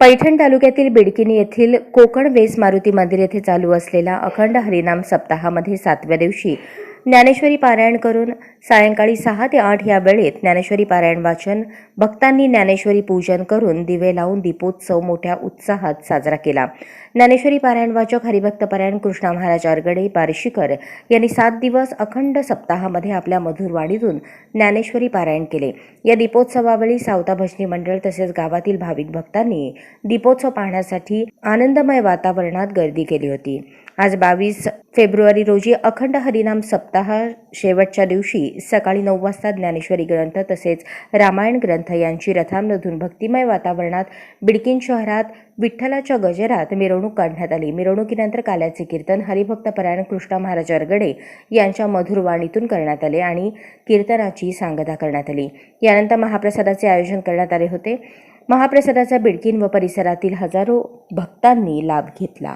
पैठण तालुक्यातील बिडकिनी येथील कोकण वेस मारुती मंदिर येथे चालू असलेला अखंड हरिनाम सप्ताहामध्ये सातव्या दिवशी ज्ञानेश्वरी पारायण करून सायंकाळी सहा ते आठ या वेळेत ज्ञानेश्वरी पारायण वाचन भक्तांनी ज्ञानेश्वरी पूजन करून दिवे लावून दीपोत्सव मोठ्या उत्साहात साजरा केला. ज्ञानेश्वरी पारायण वाचक हरिभक्त पारायण कृष्णा महाराज आरगडे पारशीकर यांनी सात दिवस अखंड सप्ताहामध्ये आपल्या मधुरवाणीतून ज्ञानेश्वरी पारायण केले. या दीपोत्सवावेळी सावता भजनी मंडळ तसेच गावातील भाविक भक्तांनी दीपोत्सव पाहण्यासाठी आनंदमय वातावरणात गर्दी केली होती. आज बावीस फेब्रुवारी रोजी अखंड हरिनाम सप्ताह शेवटच्या दिवशी सकाळी नऊ वाजता ज्ञानेश्वरी ग्रंथ तसेच रामायण ग्रंथ यांची रथांमधून भक्तिमय वातावरणात बिडकीन शहरात विठ्ठलाच्या गजरात मिरवणूक काढण्यात आली. मिरवणुकीनंतर काल्याचे कीर्तन हरिभक्त परायण कृष्णा महाराज अरगडे यांच्या मधुरवाणीतून करण्यात आले आणि कीर्तनाची सांगता करण्यात आली. यानंतर महाप्रसादाचे आयोजन करण्यात आले होते. महाप्रसादाचा बिडकीन व परिसरातील हजारो भक्तांनी लाभ घेतला.